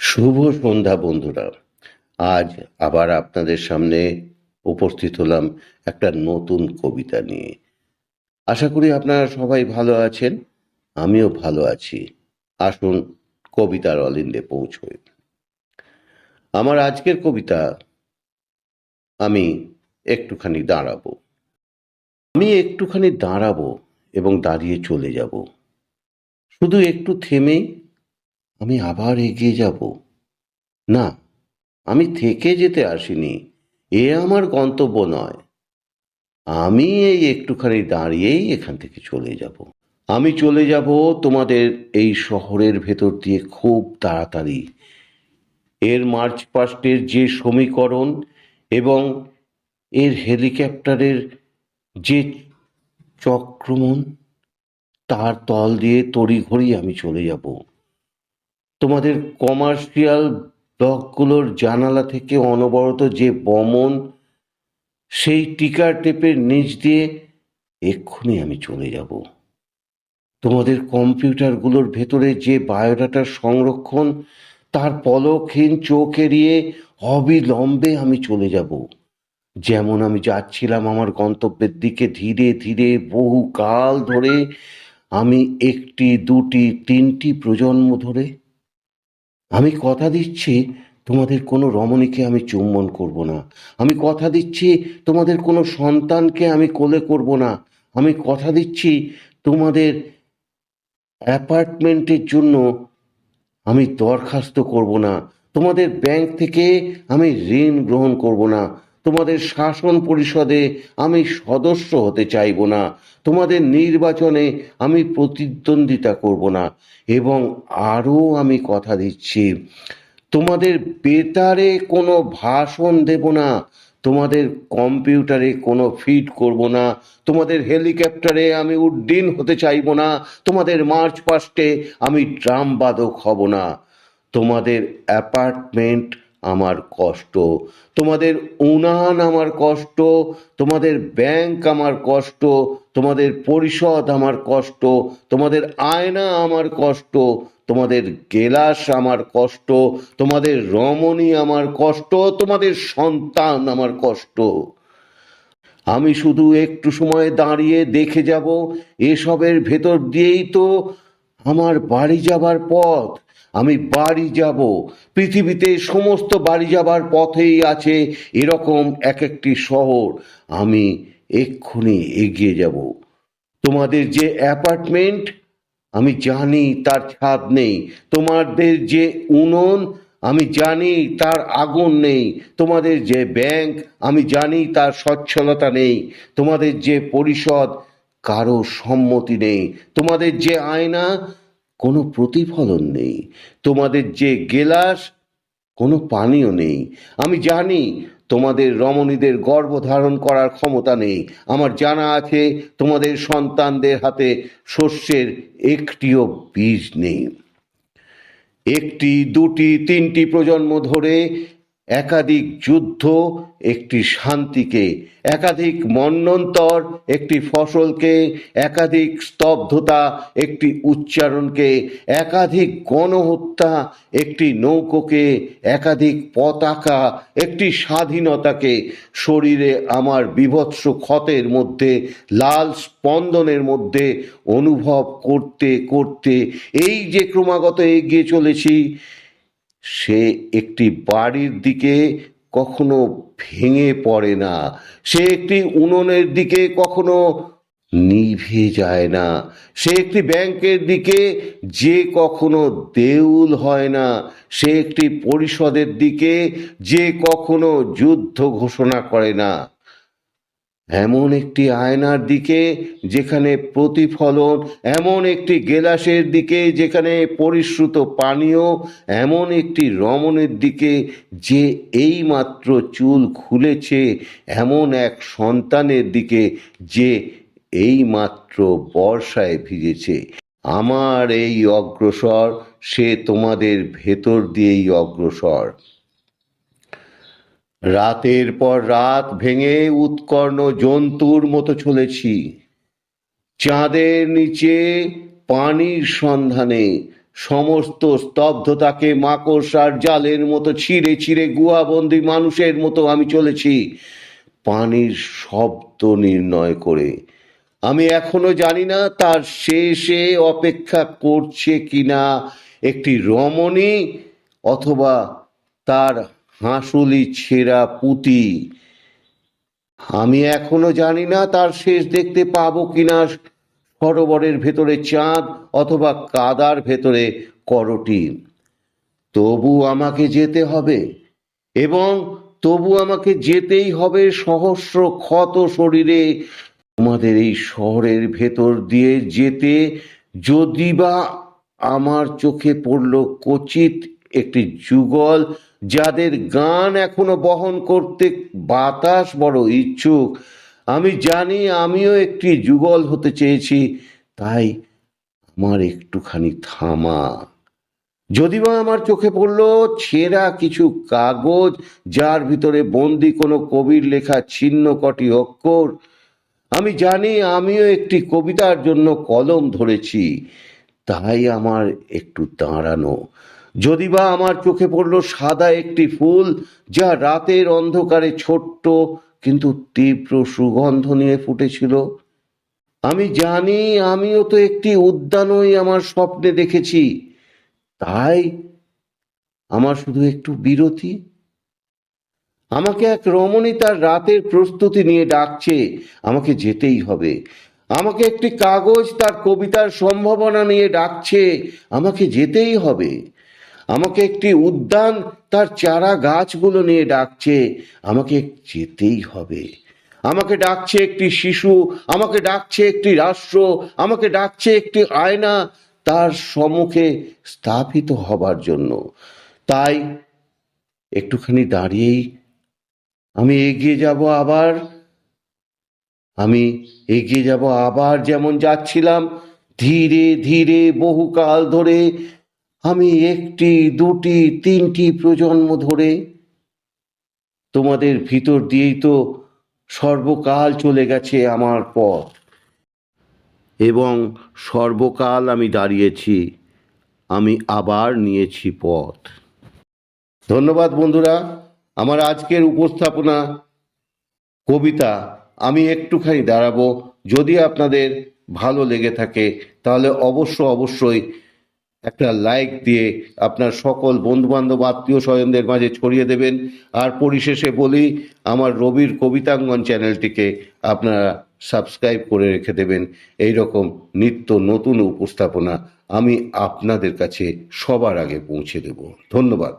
শুভ সন্ধ্যা বন্ধুরা। আজ আবার আপনাদের সামনে উপস্থিত হলাম একটা নতুন কবিতা নিয়ে। আশা করি আপনারা সবাই ভালো আছেন, আমিও ভালো আছি। আসুন কবিতার অলিন্দে পৌঁছই। আমার আজকের কবিতা, আমি একটুখানি দাঁড়াবো। আমি একটুখানি দাঁড়াবো এবং দাঁড়িয়ে চলে যাব। শুধু একটু থেমে আমি আবার এগিয়ে যাব। না, আমি থেকে যেতে আসিনি। এ আমার গন্তব্য নয়। আমি এই একটুখানি দাঁড়িয়েই এখান থেকে চলে যাব। আমি চলে যাব তোমাদের এই শহরের ভেতর দিয়ে খুব তাড়াতাড়ি। এর মার্চ পাস্টের যে সমীকরণ এবং এর হেলিকপ্টারের যে চক্রমণ তার তল দিয়ে তড়িঘড়ি আমি চলে যাব। তোমাদের কমার্শিয়াল ব্লকগুলোর জানালা থেকে অনবরত যে বমন, সেই টিকার টেপের নিচ দিয়ে এক্ষুনি আমি চলে যাব। তোমাদের কম্পিউটারগুলোর ভেতরে যে বায়োডাটার সংরক্ষণ, তার পলকহীন চোখ এড়িয়ে অবিলম্বে আমি চলে যাব। যেমন আমি যাচ্ছিলাম আমার গন্তব্যের দিকে ধীরে ধীরে বহু কাল ধরে, আমি একটি, দুটি, তিনটি প্রজন্ম ধরে আমি কথা দিচ্ছি, তোমাদের কোনো রমণীকে আমি চুম্বন করব না। আমি কথা দিচ্ছি, তোমাদের কোনো সন্তানকে আমি কোলে করব না। আমি কথা দিচ্ছি, তোমাদের অ্যাপার্টমেন্টের জন্য আমি দরখাস্ত করব না। তোমাদের ব্যাংক থেকে আমি ঋণ গ্রহণ করব না। তোমাদের শাসন পরিষদে আমি সদস্য হতে চাইব না। তোমাদের নির্বাচনে আমি প্রতিদ্বন্দ্বিতা করব না। এবং আরও আমি কথা দিচ্ছি, তোমাদের বেতারে কোনো ভাষণ দেব না। তোমাদের কম্পিউটারে কোনো ফিড করব না। তোমাদের হেলিকপ্টারে আমি উড্ডীন হতে চাইব না। তোমাদের মার্চ পাস্টে আমি ড্রাম বাদক হব না। তোমাদের অ্যাপার্টমেন্ট আমার কষ্ট। তোমাদের উনান আমার কষ্ট, তোমাদের ব্যাংক আমার কষ্ট, তোমাদের পরিষদ আমার কষ্ট, তোমাদের আয়না আমার কষ্ট, তোমাদের গেলাস আমার কষ্ট, তোমাদের রমণী আমার কষ্ট, তোমাদের সন্তান আমার কষ্ট। আমি শুধু একটু সময় দাঁড়িয়ে দেখে যাব, এসবের ভেতর দিয়েই তো আমার বাড়ি যাবার পথ, আমি বাড়ি যাব। পৃথিবীতে সমস্ত বাড়ি যাবার পথেই আছে এরকম এক একটি শহর। আমি এক্ষুনি এগিয়ে যাব। তোমাদের যে অ্যাপার্টমেন্ট, আমি জানি তার ছাদ নেই। তোমাদের যে উনুন, আমি জানি তার আগুন নেই। তোমাদের যে ব্যাংক, আমি জানি তার সচ্ছলতা নেই। তোমাদের যে পরিষদ কারও সম্মতি নেই। তোমাদের যে আয়না, কোনো প্রতিফলন নেই। তোমাদের যে গেলাস, কোনো পানীয় নেই। আমি জানি তোমাদের রমণীদের গর্ভ ধারণ করার ক্ষমতা নেই। আমার জানা আছে তোমাদের সন্তানদের হাতে শস্যের একটিও বীজ নেই। একটি, দুটি, তিনটি প্রজন্ম ধরে একাধিক যুদ্ধ, একটি শান্তিকে, একাধিক মন্বন্তর একটি ফসলকে, একাধিক স্তব্ধতা, একটি উচ্চারণকে, একাধিক গণহত্যা, একটি নৌকোকে, একাধিক পতাকা, একটি স্বাধীনতাকে, শরীরে আমার বিভৎস ক্ষতের মধ্যে, লাল স্পন্দনের মধ্যে অনুভব করতে করতে, এই যে ক্রমাগত এগিয়ে চলেছি সে একটি বাড়ির দিকে কখনো ভেঙে পড়ে না। সে একটি উনুনের দিকে কখনো নিভে যায় না। সে একটি ব্যাংকের দিকে যে কখনো দেউল হয় না। সে একটি পরিষদের দিকে যে কখনো যুদ্ধ ঘোষণা করে না। এমন একটি আয়নার দিকে যেখানে প্রতিফলন, এমন একটি গেলাসের দিকে যেখানে পরিশ্রুত পানীয়, এমন একটি রমণের দিকে যে এইমাত্র চুল খুলেছে, এমন এক সন্তানের দিকে যে এইমাত্র বর্ষায় ভিজেছে। আমার এই অগ্রসর, সে তোমাদের ভেতর দিয়েই অগ্রসর। রাতের পর রাত ভেঙে উৎকর্ণ জন্তুর মতো চলেছি। চাঁদের নিচে পানির সন্ধানে সমস্ত স্তব্ধতাকে মাকড়সার জালের মতো ছিঁড়ে ছিঁড়ে গুহাবন্দি মানুষের মতো আমি চলেছি। পানির শব্দ নির্ণয় করে। আমি এখনও জানি না তার শেষে অপেক্ষা করছে কিনা একটি রমণী অথবা তার হাঁসুলি, ছেঁড়া পুঁতি। আমি এখনও জানি না তার শেষ দেখতে পাবো কিনা সরোবরের ভেতরে চাঁদ অথবা কাদার ভেতরে করটি। তবু আমাকে যেতে হবে এবং তবু আমাকে যেতেই হবে সহস্র ক্ষত শরীরে। তোমাদের এই শহরের ভেতর দিয়ে যেতে যদি বা আমার চোখে পড়ল কচিত একটি যুগল যাদের গান এখনও বহন করতে বাতাস বড় ইচ্ছুক, আমি জানি আমিও একটি যুগল হতে চেয়েছি, তাই আমার একটুখানি থামা। যদিবা আমার চোখে পড়ল ছেঁড়া কিছু কাগজ, যার ভিতরে বন্দি কোনো কবির লেখা ছিন্ন কটি অক্ষর, আমি জানি আমিও একটি কবিতার জন্য কলম ধরেছি, তাই আমার একটু দাঁড়ানো। যদিবা আমার চোখে পড়ল সাদা একটি ফুল যা রাতের অন্ধকারে ছোট্ট কিন্তু তীব্র সুগন্ধ নিয়ে ফুটেছিল। আমি জানি, আমিও তো একটি উদ্যানই আমার স্বপ্নে দেখেছি। তাই আমার শুধু একটু বিরতি। আমাকে এক রমণী তার রাতের প্রস্তুতি নিয়ে ডাকছে, আমাকে যেতেই হবে। আমাকে একটি কাগজ তার কবিতার সম্ভাবনা নিয়ে ডাকছে, আমাকে যেতেই হবে। আমাকে একটি উদ্যান তার চারা গাছগুলো নিয়ে ডাকছে। আমাকে যেতেই হবে। আমাকে ডাকছে একটি শিশু, আমাকে ডাকছে একটি রাষ্ট্র, আমাকে ডাকছে একটি আয়না তার সম্মুখে স্থাপিত হবার জন্য। তাই একটুখানি দাঁড়িয়েই আমি এগিয়ে যাব আবার। আমি এগিয়ে যাব আবার যেমন যাচ্ছিলাম, ধীরে ধীরে বহুকাল ধরে আমি একটি, দুটি, তিনটি প্রজন্ম ধরে তোমাদের ভিতর দিয়েই তো সর্বকাল চলে গেছে আমার পথ। এবং সর্বকাল আমি দাঁড়িয়েছি, আমি আবার নিয়েছি পথ। ধন্যবাদ বন্ধুরা, আমার আজকের উপস্থাপনা কবিতা, আমি একটুখানি দাঁড়াবো। যদি আপনাদের ভালো লেগে থাকে, তাহলে অবশ্য অবশ্যই একটা লাইক দিয়ে আপনার সকল বন্ধুবান্ধব আত্মীয় স্বজনদের মাঝে ছড়িয়ে দেবেন। আর পরিশেষে বলি, আমার রবির কবিতাঙ্গন চ্যানেলটিকে আপনারা সাবস্ক্রাইব করে রেখে দেবেন। এই রকম নিত্য নতুন উপস্থাপনা আমি আপনাদের কাছে সবার আগে পৌঁছে দেব। ধন্যবাদ।